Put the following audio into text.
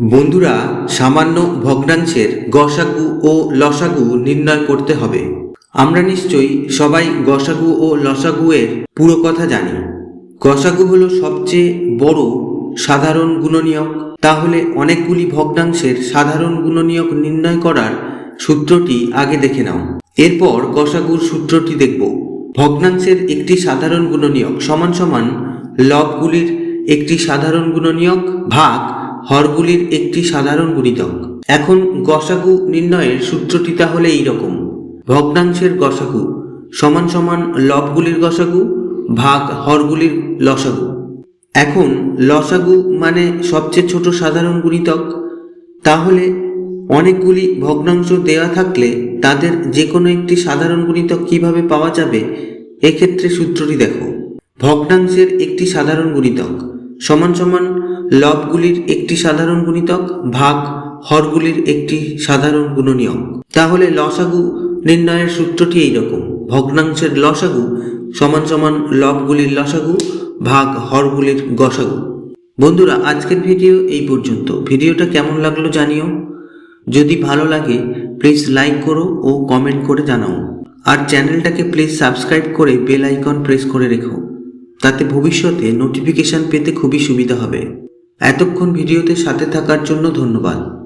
বন্ধুরা, সামান্য ভগ্নাংশের গসাগু ও লসাগু নির্ণয় করতে হবে। আমরা নিশ্চয়ই সবাই গসাগু ও লসাগু এর পুরো কথা জানি। গসাগু হলো সবচেয়ে বড় সাধারণ গুণনীয়ক। তাহলে অনেকগুলি ভগ্নাংশের সাধারণ গুণনীয়ক নির্ণয় করার সূত্রটি আগে দেখে নাও। এরপর গসাগুর সূত্রটি দেখব। ভগ্নাংশের একটি সাধারণ গুণনীয়ক সমান সমান লবগুলির একটি সাধারণ গুণনীয়ক ভাগ হরগুলির একটি সাধারণ গুণিতক। এখন গসাগু নির্ণয়ের সূত্রটি তাহলে এইরকম। ভগ্নাংশের গসাগু সমান সমান লবগুলির গসাগু ভাগ হরগুলির লসাগু। এখন লসাগু মানে সবচেয়ে ছোট সাধারণ গুণিতক। তাহলে অনেকগুলি ভগ্নাংশ দেওয়া থাকলে তাদের যে কোনো একটি সাধারণ গুণিতক কীভাবে পাওয়া যাবে? এক্ষেত্রে সূত্রটি দেখো। ভগ্নাংশের একটি সাধারণ গুণিতক। সমান সমান লবগুলির একটি সাধারণ গুণিতক ভাগ হরগুলির একটি সাধারণ গুণনীয়ক। তাহলে লসাগু নির্ণয়ের সূত্রটি এইরকম। ভগ্নাংশের লসাগু সমান সমান লবগুলির লসাগু ভাগ হরগুলির গসাগু। বন্ধুরা, আজকের ভিডিও এই পর্যন্ত। ভিডিওটা কেমন লাগল জানিও। যদি ভালো লাগে প্লিজ লাইক করো ও কমেন্ট করে জানাও। আর চ্যানেলটাকে প্লিজ সাবস্ক্রাইব করে বেল আইকন প্রেস করে রেখো। তাতে ভবিষ্যতে নোটিফিকেশন পেতে খুবই সুবিধা হবে। এতক্ষণ ভিডিওতে সাথে থাকার জন্য ধন্যবাদ।